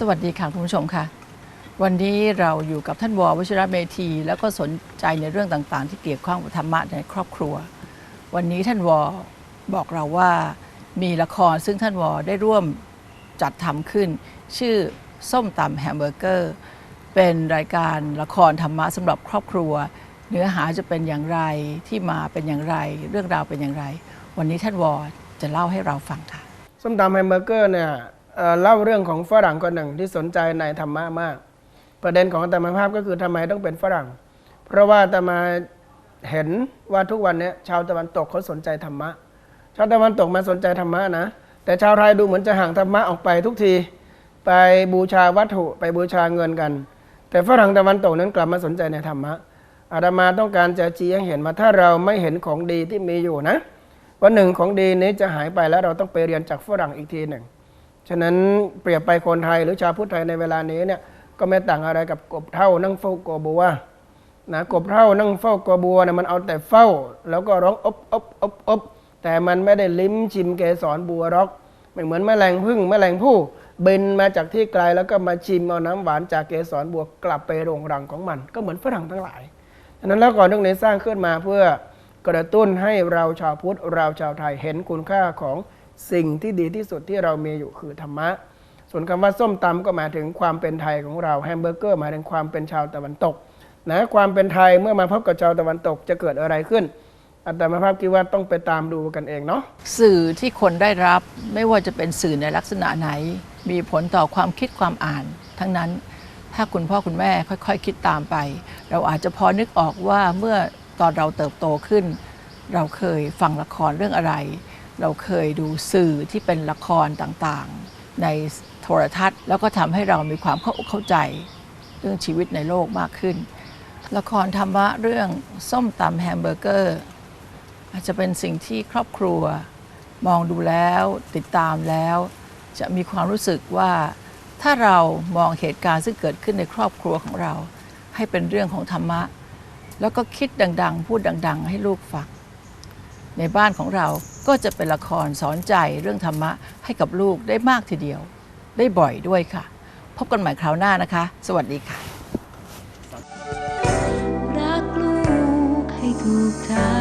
สวัสดีค่ะคุณผู้ชมค่ะ วันนี้เราอยู่กับท่านววชิระเมธี แล้วก็สนใจในเรื่องต่างๆ ที่เกี่ยวข้องกับธรรมะในครอบครัว วันนี้ท่านวอบอกเราว่ามีละครซึ่งท่านวอได้ร่วมจัดทำขึ้น ชื่อส้มตำแฮมเบอร์เกอร์ เป็นรายการละครธรรมะสำหรับครอบครัว เนื้อหาจะเป็นอย่างไรที่มาเป็นอย่างไร เรื่องราวเป็นอย่างไร วันนี้ท่านวอจะเล่าให้เราฟังค่ะส้มตำแฮมเบอร์เกอร์เนี่ย เล่าเรื่องของฝรั่งคนหนึ่งที่สนใจในธรรมะมาก ประเด็นของอาตมภาพก็คือทำไมต้องเป็นฝรั่ง เพราะว่าตมาเห็นว่าทุกวันนี้ชาวตะวันตกเขาสนใจธรรมะ ชาวตะวันตกมาสนใจธรรมะนะ แต่ชาวไทยดูเหมือนจะห่างธรรมะออกไปทุกที ไปบูชาวัตถุไปบูชาเงินกัน แต่ฝรั่งตะวันตกนั้นกลับมาสนใจในธรรมะ อาตมาต้องการจะชี้ให้เห็นว่าถ้าเราไม่เห็นของดีที่มีอยู่นะวันหนึ่งของดีนี้จะหายไปแล้วเราต้องไปเรียนจากฝรั่งอีกทีหนึ่ง ฉะนั้นเปรียบไปคนไทยหรือชาวพุทธไทยในเวลานี้เนี่ยก็ไม่ต่างอะไรกับกบเท่านั่งเฝ้ากบัวนะกบเท่านั่งเฝ้ากบัวนะมันเอาแต่เฝ้า แล้วก็ร้องอบอบอบอบแต่มันไม่ได้ลิ้มชิมเกสรบัวรอกไม่เหมือนแมลงพึ่งแมลงผู้บินมาจากที่ไกลแล้วก็มาชิมเอาน้ำหวานจากเกสรบัวกลับไปโรงรังของมัน ก็เหมือนฝรั่งทั้งหลายฉะนั้นแล้วก่อนเรื่องนี้สร้างขึ้นมาเพื่อกระตุ้นให้เราชาวพุทธเราชาวไทยเห็นคุณค่าของ สิ่งที่ดีที่สุดที่เรามีอยู่คือธรรมะ ส่วนคำว่าส้มตำก็หมายถึงความเป็นไทยของเราแฮมเบอร์เกอร์หมายถึงความเป็นชาวตะวันตกนะความเป็นไทยเมื่อมาพบกับชาวตะวันตกจะเกิดอะไรขึ้นอาตมาภาพคิดว่าต้องไปตามดูกันเองเนาะสื่อที่คนได้รับไม่ว่าจะเป็นสื่อในลักษณะไหน มีผลต่อความคิดความอ่าน ทั้งนั้นถ้าคุณพ่อคุณแม่ค่อยๆคคิดตามไป เราอาจจะพอนึกออกว่าเมื่อตอนเราเติบโตขึ้น เราเคยฟังละครเรื่องอะไร เราเคยดูสื่อที่เป็นละครต่างๆ ในโทรทัศน์ แล้วก็ทำให้เรามีความเข้าอกเข้าใจ เรื่องชีวิตในโลกมากขึ้น ละครธรรมะเรื่องส้มตำแฮมเบอร์เกอร์ อาจจะเป็นสิ่งที่ครอบครัว มองดูแล้วติดตามแล้ว จะมีความรู้สึกว่า ถ้าเรามองเหตุการณ์ซึ่งเกิดขึ้นในครอบครัวของเรา ให้เป็นเรื่องของธรรมะ แล้วก็คิดดังๆ พูดดัง ๆ ให้ลูกฟังในบ้านของเรา ก็จะเป็นละครสอนใจเรื่องธรรมะให้กับลูกได้มากทีเดียว ได้บ่อยด้วยค่ะ พบกันใหม่คราวหน้านะคะ สวัสดีค่ะรักลูกให้ถูกทาง